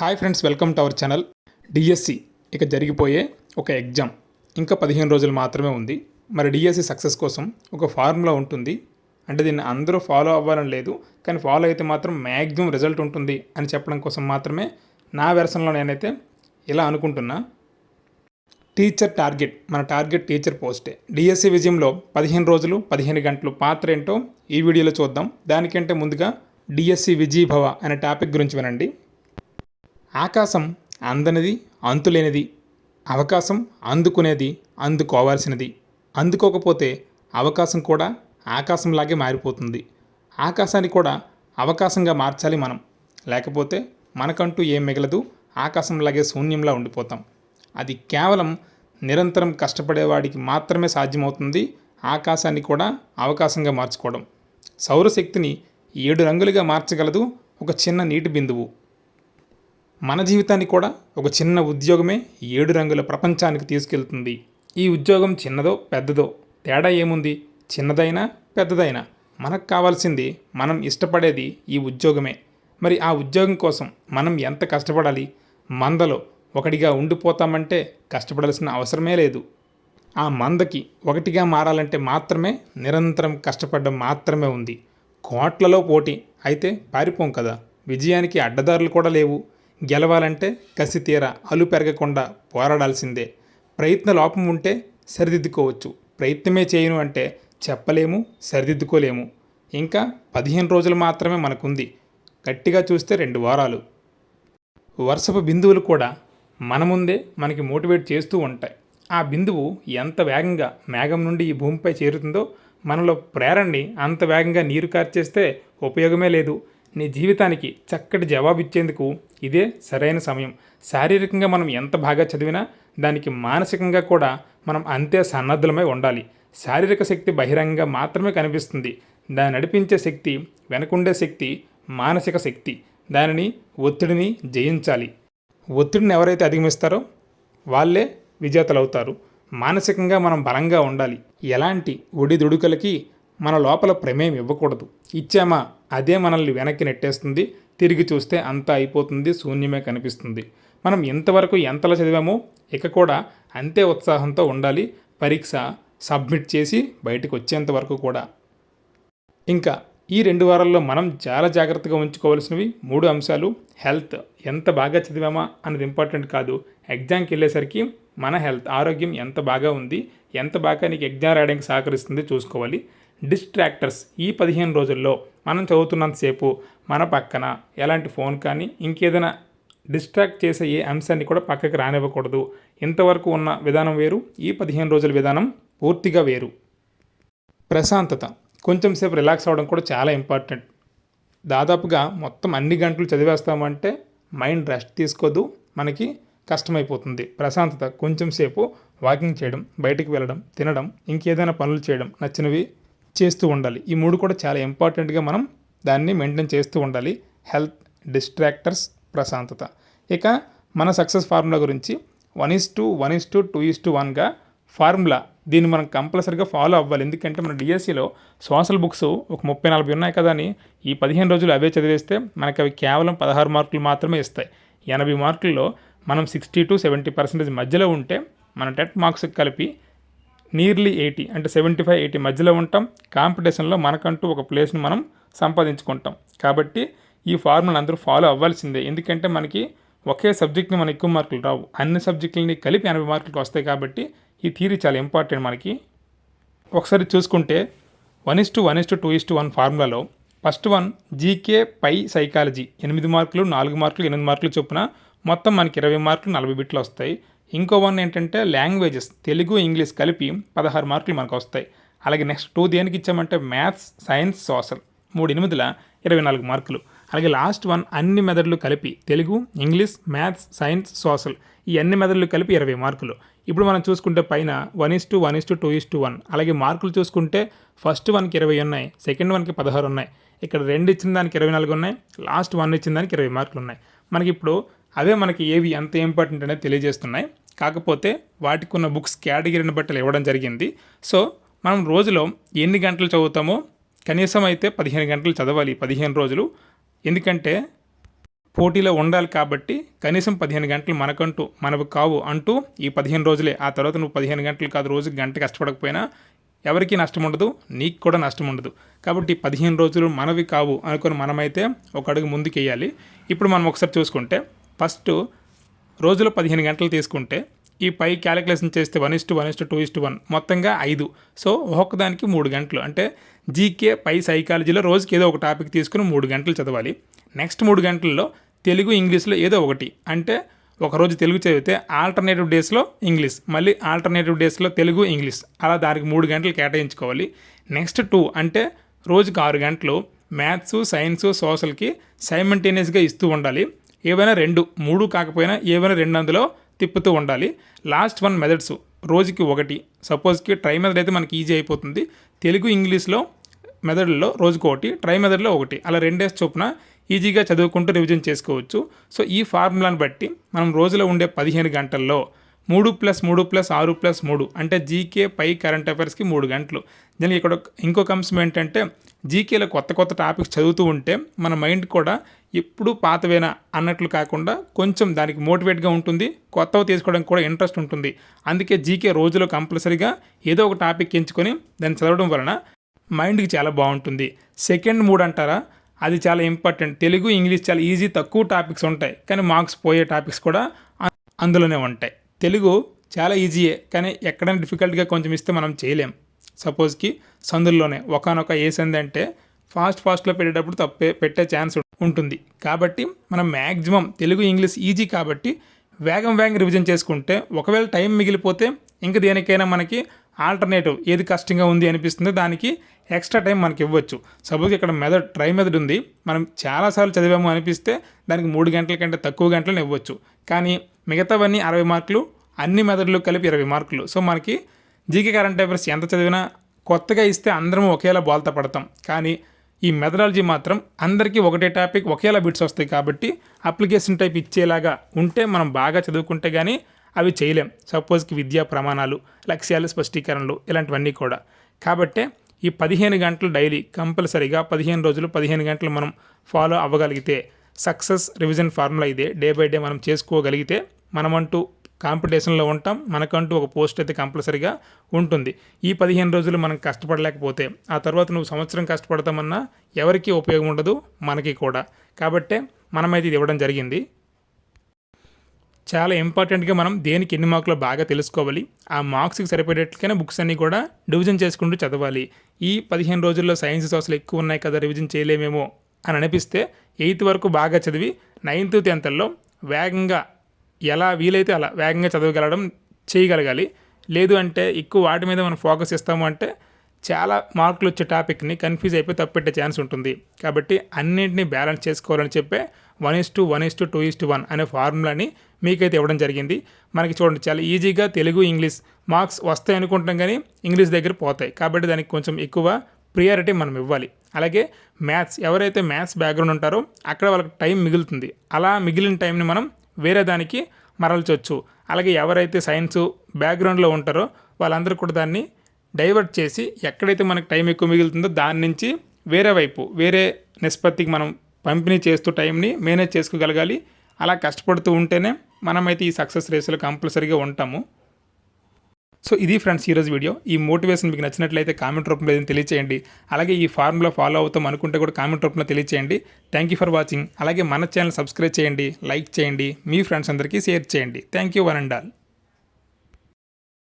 Hi friends welcome to our channel. DSC ఇక జరిగిపోయే ఒక ఎగ్జామ్. ఇంకా పదిహేను రోజులు మాత్రమే ఉంది. మరి డిఎస్సి సక్సెస్ కోసం ఒక ఫార్ములా ఉంటుంది. అంటే దీన్ని అందరూ ఫాలో అవ్వాలని లేదు. కానీ ఫాలో అయితే మాత్రం మ్యాక్సిమం రిజల్ట్ ఉంటుంది అని చెప్పడం కోసం మాత్రమే నా వెర్షన్లో నేనైతే ఇలా అనుకుంటున్నా. టీచర్ టార్గెట్ మన టార్గెట్ టీచర్ పోస్టే. డిఎస్సి విజయంలో పదిహేను రోజులు పదిహేను గంటలు పాత్ర ఏంటో ఈ వీడియోలో చూద్దాం. దానికంటే ముందుగా డిఎస్సి విజయభవ అనే టాపిక్ గురించి వినండి. ఆకాశం అందనిది అంతులేనిది. అవకాశం అందుకునేది అందుకోవాల్సినది. అందుకోకపోతే అవకాశం కూడా ఆకాశంలాగే మారిపోతుంది. ఆకాశాన్ని కూడా అవకాశంగా మార్చాలి మనం. లేకపోతే మనకంటూ ఏం మిగలదు ఆకాశంలాగే శూన్యంలా ఉండిపోతాం. అది కేవలం నిరంతరం కష్టపడేవాడికి మాత్రమే సాధ్యమవుతుంది ఆకాశాన్ని కూడా అవకాశంగా మార్చుకోవడం. సౌరశక్తిని ఏడు రంగులుగా మార్చగలదు ఒక చిన్న నీటి బిందువు. మన జీవితాన్ని కూడా ఒక చిన్న ఉద్యోగమే ఏడు రంగుల ప్రపంచానికి తీసుకెళ్తుంది. ఈ ఉద్యోగం చిన్నదో పెద్దదో తేడా ఏముంది? చిన్నదైనా పెద్దదైనా. మనకు కావాల్సింది మనం ఇష్టపడేది ఈ ఉద్యోగమే. మరి ఆ ఉద్యోగం కోసం మనం ఎంత కష్టపడాలి? మందలో ఒకటిగా ఉండిపోతామంటే కష్టపడాల్సిన అవసరమే లేదు. ఆ మందకి ఒకటిగా మారాలంటే మాత్రమే నిరంతరం కష్టపడడం మాత్రమే ఉంది. కోట్లలో పోటీ అయితే పారిపోం కదా. విజయానికి అడ్డదారులు కూడా లేవు. గెలవాలంటే కసి తీర అలు పెరగకుండా పోరాడాల్సిందే. ప్రయత్న లోపం ఉంటే సరిదిద్దుకోవచ్చు. ప్రయత్నమే చేయను అంటే చెప్పలేము సరిదిద్దుకోలేము. ఇంకా పదిహేను రోజులు మాత్రమే మనకుంది. గట్టిగా చూస్తే రెండు వారాలు. వర్షపు బిందువులు కూడా మన ముందే మనకి మోటివేట్ చేస్తూ ఉంటాయి. ఆ బిందువు ఎంత వేగంగా మేఘం నుండి ఈ భూమిపై చేరుతుందో మనలో ప్రేరణని అంత వేగంగా నీరు కార్చేస్తే ఉపయోగమే లేదు. నీ జీవితానికి చక్కటి జవాబు ఇచ్చేందుకు ఇదే సరైన సమయం. శారీరకంగా మనం ఎంత బాగా చదివినా దానికి మానసికంగా కూడా మనం అంతే సన్నద్ధులమై ఉండాలి. శారీరక శక్తి బహిరంగంగా మాత్రమే కనిపిస్తుంది. దాన్ని నడిపించే శక్తి వెనకుండే శక్తి మానసిక శక్తి. దానిని ఒత్తిడిని జయించాలి. ఒత్తిడిని ఎవరైతే అధిగమిస్తారో వాళ్ళే విజేతలవుతారు. మానసికంగా మనం బలంగా ఉండాలి. ఎలాంటి ఒడిదుడుకలకి మన లోపల ప్రమేయం ఇవ్వకూడదు. ఇచ్చామా? అదే మనల్ని వెనక్కి నెట్టేస్తుంది. తిరిగి చూస్తే అంతా అయిపోతుంది శూన్యమే కనిపిస్తుంది. మనం ఇంతవరకు ఎంతలో చదివామో ఇక కూడా అంతే ఉత్సాహంతో ఉండాలి. పరీక్ష సబ్మిట్ చేసి బయటకు వచ్చేంత వరకు కూడా. ఇంకా ఈ రెండు వారాల్లో మనం చాలా జాగ్రత్తగా ఉంచుకోవాల్సినవి మూడు అంశాలు. హెల్త్ ఎంత బాగా చదివామా అన్నది ఇంపార్టెంట్ కాదు. ఎగ్జామ్కి వెళ్ళేసరికి మన హెల్త్ ఆరోగ్యం ఎంత బాగా ఉంది ఎంత బాగా నీకు ఎగ్జామ్ రాయడానికి సహకరిస్తుంది చూసుకోవాలి. డిస్ట్రాక్టర్స్ ఈ పదిహేను రోజుల్లో మనం చదువుతున్నంతసేపు మన పక్కన ఎలాంటి ఫోన్ కానీ ఇంకేదైనా డిస్ట్రాక్ట్ చేసే ఏ అంశాన్ని కూడా పక్కకి రానివ్వకూడదు. ఇంతవరకు ఉన్న విధానం వేరు ఈ పదిహేను రోజుల విధానం పూర్తిగా వేరు. ప్రశాంతత. కొంచెం సేపు రిలాక్స్ అవ్వడం కూడా చాలా ఇంపార్టెంట్. దాదాపుగా మొత్తం అన్ని గంటలు చదివేస్తామంటే మైండ్ రెస్ట్ తీసుకోదు మనకి కష్టమైపోతుంది. ప్రశాంతత. కొంచెం సేపు వాకింగ్ చేయడం బయటికి వెళ్ళడం తినడం ఇంకేదైనా పనులు చేయడం నచ్చినవి చేస్తూ ఉండాలి. ఈ మూడు కూడా చాలా ఇంపార్టెంట్గా మనం దాన్ని మెయింటైన్ చేస్తూ ఉండాలి. హెల్త్ డిస్ట్రాక్టర్స్ ప్రశాంతత. ఇక మన సక్సెస్ ఫార్ములా గురించి one is to one is to two is to వన్గా ఫార్ములా దీన్ని మనం కంపల్సరీగా ఫాలో అవ్వాలి. ఎందుకంటే మన డిఎస్సిలో సోషల్ బుక్స్ ఒక ముప్పై నలభై ఉన్నాయి కదా అని ఈ పదిహేను రోజులు అవే చదివేస్తే మనకి అవి కేవలం పదహారు మార్కులు మాత్రమే ఇస్తాయి. ఎనభై మార్కుల్లో మనం సిక్స్టీ టు సెవెంటీ పర్సెంటేజ్ మధ్యలో ఉంటే మన టెట్ మార్క్స్ కలిపి నియర్లీ ఎయిటీ అంటే సెవెంటీ ఫైవ్ ఎయిటీ మధ్యలో ఉంటాం. కాంపిటీషన్లో మనకంటూ ఒక ప్లేస్ని మనం సంపాదించుకుంటాం. కాబట్టి ఈ ఫార్ములా అందరూ ఫాలో అవ్వాల్సిందే. ఎందుకంటే మనకి ఒకే సబ్జెక్ట్ని మనకి ఎక్కువ మార్కులు రావు. అన్ని సబ్జెక్టులని కలిపి ఎనభై మార్కులకు వస్తాయి కాబట్టి ఈ థీరీ చాలా ఇంపార్టెంట్ మనకి. ఒకసారి చూసుకుంటే one is to one is to two is to one ఫార్ములాలో first one GK పై సైకాలజీ ఎనిమిది మార్కులు నాలుగు మార్కులు ఎనిమిది మార్కులు చొప్పున మొత్తం మనకి ఇరవై మార్కులు నలభై బిట్లు వస్తాయి. ఇంకో వన్ ఏంటంటే లాంగ్వేజెస్ తెలుగు ఇంగ్లీష్ కలిపి పదహారు మార్కులు మనకు వస్తాయి. అలాగే నెక్స్ట్ టూ దేనికి ఇచ్చామంటే మ్యాథ్స్ సైన్స్ సోషల్. మూడు ఎనిమిదిల ఇరవై నాలుగు మార్కులు. అలాగే లాస్ట్ వన్ అన్ని మెథడ్లు కలిపి Telugu English maths science social ఈ అన్ని మెథడ్లు కలిపి ఇరవై మార్కులు. ఇప్పుడు మనం చూసుకుంటే పైన one is to one is to two is to one. అలాగే మార్కులు చూసుకుంటే ఫస్ట్ వన్కి ఇరవై ఉన్నాయి సెకండ్ వన్కి పదహారు ఉన్నాయి. ఇక్కడ రెండు ఇచ్చిన దానికి ఇరవై నాలుగు ఉన్నాయి లాస్ట్ వన్ ఇచ్చిన దానికి ఇరవై మార్కులు ఉన్నాయి. మనకి ఇప్పుడు అవే మనకి ఏవి ఎంత ఇంపార్టెంట్ అనేది తెలియజేస్తున్నాయి. కాకపోతే వాటికి ఉన్న బుక్స్ కేటగిరీని బట్టి ఇవ్వడం జరిగింది. సో మనం రోజులో ఎన్ని గంటలు చదువుతామో కనీసం అయితే పదిహేను గంటలు చదవాలి పదిహేను రోజులు. ఎందుకంటే పోటీలో ఉండాలి కాబట్టి కనీసం పదిహేను గంటలు మనకంటూ మనకు కావు అంటూ ఈ పదిహేను రోజులే. ఆ తర్వాత నువ్వు పదిహేను గంటలు కాదు రోజుకి గంట కష్టపడకపోయినా ఎవరికీ నష్టం ఉండదు నీకు కూడా నష్టం ఉండదు. కాబట్టి పదిహేను రోజులు మనవి కావు అనుకుని మనమైతే ఒక అడుగు ముందుకు వేయాలి ఇప్పుడు మనం ఒకసారి చూసుకుంటే ఫస్ట్ రోజులో పదిహేను గంటలు తీసుకుంటే ఈ పై క్యాలిక్యులేషన్ చేస్తే one is to one is to two is to one మొత్తంగా ఐదు. సో ఒక్కొక్కదానికి మూడు గంటలు. అంటే జీకే పై సైకాలజీలో రోజుకి ఏదో ఒక టాపిక్ తీసుకుని మూడు గంటలు చదవాలి. నెక్స్ట్ మూడు గంటల్లో తెలుగు ఇంగ్లీష్లో ఏదో ఒకటి. అంటే ఒకరోజు తెలుగు చదివితే ఆల్టర్నేటివ్ డేస్లో ఇంగ్లీష్. మళ్ళీ ఆల్టర్నేటివ్ డేస్లో తెలుగు ఇంగ్లీష్. అలా దానికి మూడు గంటలు కేటాయించుకోవాలి. నెక్స్ట్ టూ అంటే రోజుకి ఆరు గంటలు మ్యాథ్స్ సైన్స్ సోషల్కి సైమంటేనియస్గా ఇస్తూ ఉండాలి. ఏవైనా రెండు మూడు కాకపోయినా ఏవైనా రెండు అందులో తిప్పుతూ ఉండాలి. లాస్ట్ వన్ మెథడ్స్ రోజుకి ఒకటి. సపోజ్కి ట్రై మెథడ్ అయితే మనకి ఈజీ అయిపోతుంది. తెలుగు ఇంగ్లీష్లో మెథడ్లో రోజుకు ఒకటి ట్రై మెథడ్లో ఒకటి. అలా రెండేసి చొప్పున ఈజీగా చదువుకుంటూ రివిజన్ చేసుకోవచ్చు. సో ఈ ఫార్ములాను బట్టి మనం రోజులో ఉండే పదిహేను గంటల్లో మూడు ప్లస్ మూడు ప్లస్ ఆరు ప్లస్ మూడు అంటే జీకే పై కరెంట్ అఫైర్స్కి మూడు గంటలు. దీనికి ఇక్కడ ఇంకొక అంశం ఏంటంటే జీకేలో కొత్త కొత్త టాపిక్స్ చదువుతూ ఉంటే మన మైండ్ కూడా ఎప్పుడు పాతవేనా అన్నట్లు కాకుండా కొంచెం దానికి మోటివేట్గా ఉంటుంది కొత్తవి తీసుకోవడానికి కూడా ఇంట్రెస్ట్ ఉంటుంది. అందుకే జీకే రోజులో కంపల్సరీగా ఏదో ఒక టాపిక్ ఎంచుకొని దాన్ని చదవడం వలన మైండ్కి చాలా బాగుంటుంది. సెకండ్ మూడ్ అంటారా? అది చాలా ఇంపార్టెంట్. తెలుగు ఇంగ్లీష్ చాలా ఈజీ తక్కువ టాపిక్స్ ఉంటాయి. కానీ మార్క్స్ పోయే టాపిక్స్ కూడా అందులోనే ఉంటాయి. తెలుగు చాలా ఈజీయే కానీ ఎక్కడైనా డిఫికల్ట్గా కొంచెం ఇస్తే మనం చేయలేం. సపోజ్కి సందుల్లోనే ఒకనొక ఏ సంది అంటే ఫాస్ట్ ఫాస్ట్లో పెట్టేటప్పుడు తప్పే పెట్టే ఛాన్స్ ఉంటుంది. కాబట్టి మనం మ్యాక్సిమం తెలుగు ఇంగ్లీష్ ఈజీ కాబట్టి వేగం వేగం రివిజన్ చేసుకుంటే ఒకవేళ టైం మిగిలిపోతే ఇంక దేనికైనా మనకి ఆల్టర్నేటివ్ ఏది కష్టంగా ఉంది అనిపిస్తుందో దానికి ఎక్స్ట్రా టైం మనకి ఇవ్వచ్చు. సపోజ్ ఇక్కడ మెథడ్ ట్రై మెథడ్ ఉంది. మనం చాలాసార్లు చదివాము అనిపిస్తే దానికి మూడు గంటల కంటే తక్కువ గంటలను ఇవ్వచ్చు. కానీ మిగతావన్నీ అరవై మార్కులు అన్ని మెథడ్లు కలిపి ఇరవై మార్కులు. సో మనకి జీకే కరెంట్ అఫైర్స్ ఎంత చదివినా కొత్తగా ఇస్తే అందరం ఒకేలా బోల్తా పడతాం. కానీ ఈ మెథడాలజీ మాత్రం అందరికీ ఒకటే టాపిక్ ఒకేలా బిట్స్ వస్తాయి కాబట్టి అప్లికేషన్ టైప్ ఇచ్చేలాగా ఉంటే మనం బాగా చదువుకుంటే కానీ అవి చేయలేం. సపోజ్కి విద్యా ప్రమాణాలు లక్ష్యాలు స్పష్టీకరణలు ఇలాంటివన్నీ కూడా. కాబట్టే ఈ పదిహేను గంటలు డైలీ కంపల్సరీగా పదిహేను రోజులు పదిహేను గంటలు మనం ఫాలో అవ్వగలిగితే సక్సెస్ రివిజన్ ఫార్ములా ఇదే. డే బై డే మనం చేసుకోగలిగితే మనమంటూ కాంపిటీషన్లో ఉంటాం మనకంటూ ఒక పోస్ట్ అయితే కంపల్సరీగా ఉంటుంది. ఈ పదిహేను రోజులు మనం కష్టపడలేకపోతే ఆ తర్వాత నువ్వు సంవత్సరం కష్టపడతామన్నా ఎవరికీ ఉపయోగం ఉండదు మనకి కూడా. కాబట్టే మనమైతే ఇది ఇవ్వడం జరిగింది. చాలా ఇంపార్టెంట్గా మనం దేనికి ఎన్ని మార్కులు బాగా తెలుసుకోవాలి ఆ మార్క్స్కి సరిపడేట్లుగానే బుక్స్ అన్నీ కూడా డివిజన్ చేసుకుంటూ చదవాలి. ఈ పదిహేను రోజుల్లో సైన్స్ సోషల్ ఎక్కువ ఉన్నాయి కదా రివిజన్ చేయలేమేమో అని అనిపిస్తే ఎయిత్ వరకు బాగా చదివి నైన్త్ టెన్త్లో వేగంగా ఎలా వీలైతే అలా వేగంగా చదవగలడం చేయగలగాలి. లేదు అంటే ఎక్కువ వాటి మీద మనం ఫోకస్ ఇస్తాము అంటే చాలా మార్కులు వచ్చే టాపిక్ని కన్ఫ్యూజ్ అయిపోయి తప్పెట్టే ఛాన్స్ ఉంటుంది. కాబట్టి అన్నింటినీ బ్యాలెన్స్ చేసుకోవాలని చెప్పే one is to one is to two is to one అనే ఫార్ములాని మీకైతే ఇవ్వడం జరిగింది. మనకి చూడండి చాలా ఈజీగా తెలుగు ఇంగ్లీష్ మార్క్స్ వస్తాయి అనుకుంటాం కానీ ఇంగ్లీష్ దగ్గర పోతాయి. కాబట్టి దానికి కొంచెం ఎక్కువ ప్రియారిటీ మనం ఇవ్వాలి. అలాగే మ్యాథ్స్ ఎవరైతే మ్యాథ్స్ బ్యాక్గ్రౌండ్ ఉంటారో అక్కడ వాళ్ళకి టైం మిగులుతుంది. అలా మిగిలిన టైంని మనం వేరే దానికి మరల్చొచ్చు. అలాగే ఎవరైతే సైన్స్ బ్యాక్గ్రౌండ్లో ఉంటారో వాళ్ళందరూ కూడా దాన్ని డైవర్ట్ చేసి ఎక్కడైతే మనకు టైం ఎక్కువ మిగులుతుందో దాని నుంచి వేరే వైపు వేరే నిష్పత్తికి మనం పంపిణీ చేస్తూ టైంని మేనేజ్ చేసుకోగలగాలి. అలా కష్టపడుతూ ఉంటేనే మనమైతే ఈ సక్సెస్ రేసులో కంపల్సరీగా ఉంటాము. సో ఇది ఫ్రెండ్స్ ఈరోజు వీడియో. ఈ మోటివేషన్ మీకు నచ్చినట్లయితే కామెంట్ రూపంలో ఏదైనా తెలియచేయండి. అలాగే ఈ ఫార్ములా ఫాలో అవుతాం అనుకుంటే కూడా కామెంట్ రూపంలో తెలియచేయండి. థ్యాంక్ యూ ఫర్ వాచింగ్ అలాగే మన ఛానల్ సబ్స్క్రైబ్ చేయండి లైక్ చేయండి మీ ఫ్రెండ్స్ అందరికీ షేర్ చేయండి. Thank you one and all